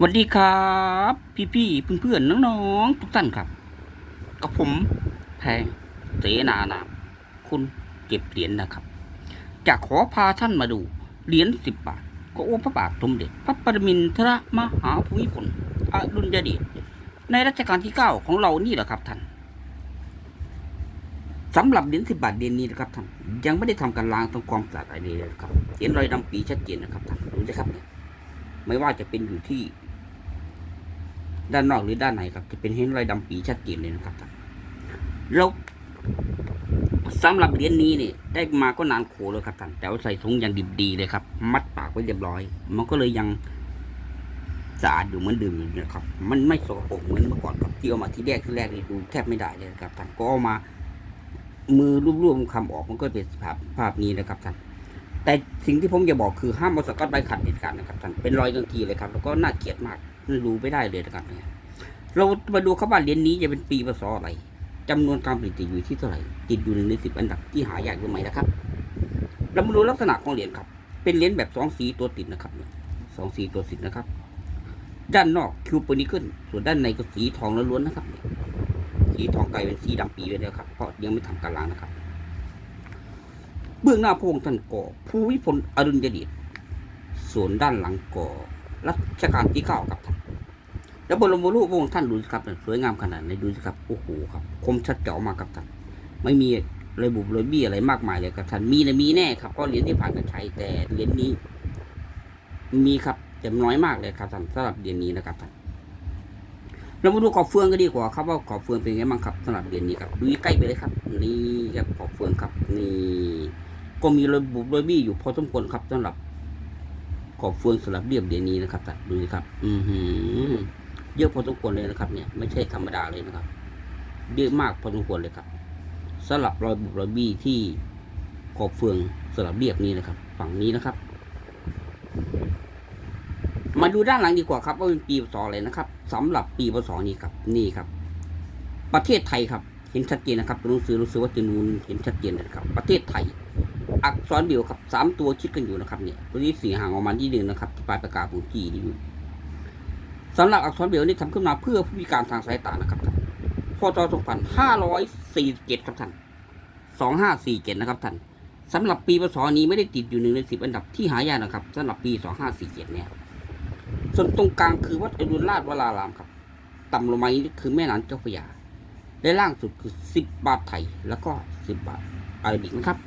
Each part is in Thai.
สวัสดีครับ พี่ๆเพื่อนๆน้องๆทุกท่านครับกับผมแพงเสนานามคุณเก็บเหรียญนะครับ จะขอพาท่านมาดูเหรียญสิบบาท ก็โอ้พระบาทสมเด็จ พระปรมินทรมหาภูมิพลอดุลยเดชในรัชกาลที่เก้าของเรานี่แหละครับท่านสำหรับเหรียญสิบบาทเหรียญนี้นะครับท่านยังไม่ได้ทำการล้างทำความสะอาดอะไรเลยนะครับเห็นรอยดำปีชัดเจนนะครับท่านดูสิครับเนี่ยไม่ว่าจะเป็นอยู่ที่ ด้านนอกหรือด้านในครับจะเป็นเห็นรอยดำปีชัดเจนเลยนะครับท่านแล้วสำหรับเหรียญนี้เนี่ยได้มาก็นานโขแล้วครับท่านแต่ว่าใส่ถุงอย่างดิบดีเลยครับ มัดปากไว้เรียบร้อย มันก็เลยยังสะอาดอยู่เหมือนเดิมอยู่นะครับ มันไม่สกปรกเหมือนเมื่อก่อนครับที่เอามาที่แรกที่แรกนี่ดูแทบไม่ได้เลยครับท่านก็เอามา มือรวบๆคำออกมันก็เป็นภาพภาพนี้นะครับท่านแต่สิ่งที่ผมจะบอกคือห้ามเอาสกอตไบขัดเด็ดขาดนะครับท่านเป็นรอยทันทีเลยครับ แล้วก็น่าเกลียดมาก ดูไม่ได้เลยนะครับเนี่ยเรามาดูครับว่าเหรียญนี้จะเป็นปีพศอะไรจำนวนการผลิตจะอยู่ที่เท่าไหร่ติดอยู่หนึ่งในสิบอันดับที่หายากหรือไม่นะครับ เรามาดูลักษณะของเหรียญครับ เป็นเหรียญแบบสองสีตัวติดนะครับสองสีตัวติดนะครับ ด้านนอกคิวปนิเกิลส่วนด้านในก็สีทองล้วนๆนะครับ สีทองกลายเป็นสีดำปีไปแล้วครับเพราะยังไม่ทำการล้างนะครับ เบื้องหน้าพระองค์ท่านก่อภูวิพลอดุลยเดชส่วนด้านหลังก่อ รัชกาลที่เก้าครับท่านแล้วบรมรูปพระองค์ท่านดูสิครับสวยงามขนาดไหนดูสิครับโอ้โหครับ คมชัดเจ๋อมากครับท่านไม่มีระบุระเบี้อะไรมากมายเลยครับท่านมีนะมีแน่ครับก็เหรียญที่ผ่านการใช้แต่เหรียญนี้ มีครับแต่น้อยมากเลยครับท่านสำหรับเหรียญนี้นะครับท่านเรามาดูขอบเฟืองก็ดีกว่าครับว่าขอบเฟืองเป็นไงบ้างครับสำหรับเหรียญนี้ครับดูใกล้ไปเลยครับ นี่ครับขอบเฟืองครับนี่ก็มีระบบโดยบี้อยู่พอสมควรครับสำหรับ ขอบเฟืองสลับเรียบเหรียญนี้นะครับท่านดูสิครับ อือหือเยอะพอสมควรเลยนะครับเนี่ยไม่ใช่ธรรมดาเลยนะครับ เยอะมากพอสมควรเลยครับสลับรอยบุบรอยบี้ที่ขอบเฟืองสลับเรียบนี้นะครับ ฝั่งนี้นะครับ มาดูด้านหลังดีกว่าครับ ว่าเป็นปีพศอะไรนะครับสำหรับปีพศนี้ครับ นี่ครับ ประเทศไทยครับ เห็นชัดเจนนะครับตัวหนังสือรู้สึกว่าจะนูนเห็นชัดเจนนะครับ ประเทศไทย อักษรเดียวครับสามตัวชิดกันอยู่นะครับเนี่ยตัวนี้สีห่างออกมาที่หนึ่งนะครับที่ปลายปากกาปุ่มจีนี่อยู่สำหรับอักษรเดียวนี้ทำขึ้นมาเพื่อผู้พิการทางสายตานะครับท่านพศสองพันห้าร้อยสี่เจ็ดครับท่านสองห้าสี่เจ็ดนะครับท่านสำหรับปีพศนี้ไม่ได้ติดอยู่หนึ่งในสิบอันดับที่หายากนะครับสำหรับปีสองห้าสี่เจ็ดเนี่ยส่วนตรงกลางคือวัดอรุณราชวรารามครับ ต่ำลงมานี้คือแม่น้ำเจ้าพระยาและล่างสุดคือสิบบาทไทยแล้วก็สิบบาทอาราบิกนะครับ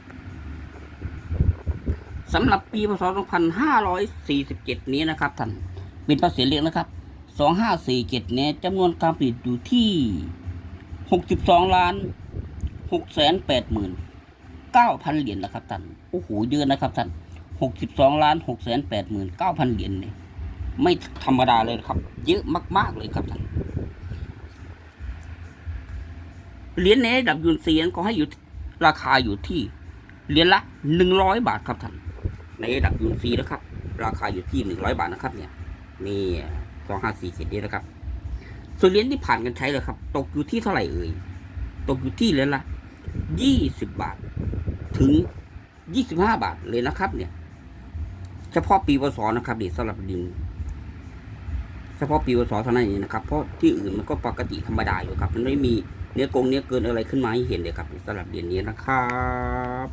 สำหรับปีพศ 2547 นี้นะครับท่านเป็นภาษีเรียกนะครับ 2547เนี่ยจำนวนการผลิตอยู่ที่ 62 ล้าน6แสน8หมื่น9,000 เหรียญนะครับท่านโอ้โหเยอะนะครับท่าน62 ล้าน6แสน8หมื่น9,000 เหรียญเนี่ยไม่ธรรมดาเลยครับ เยอะมาก ๆ เลยครับท่านเหรียญในระดับยูนเซียนก็ให้อยู่ราคาอยู่ที่เหรียญละหนึ่งร้อยบาทครับท่าน ในระดับยูนซีนะครับ ราคาอยู่ที่หนึ่งร้อยบาทนะครับ เนี่ยนี่สองห้าสี่เจ็ดนี้นะครับ ส่วนเหรียญที่ผ่านกันใช้เลยครับ ตกอยู่ที่เท่าไหร่เอ่ยตกอยู่ที่เหรียญละยี่สิบบาท ถึงยี่สิบห้าบาทเลยนะครับ เนี่ย เฉพาะปีพศนะครับนี่สำหรับดินเฉพาะปีพศเท่านั้นเองนะครับเพราะที่อื่นมันก็ปกติธรรมดาอยู่ครับ มันไม่มีเนื้อกงเนื้อเกินอะไรขึ้นมาให้เห็นเลยครับสำหรับเดือนนี้นะครับ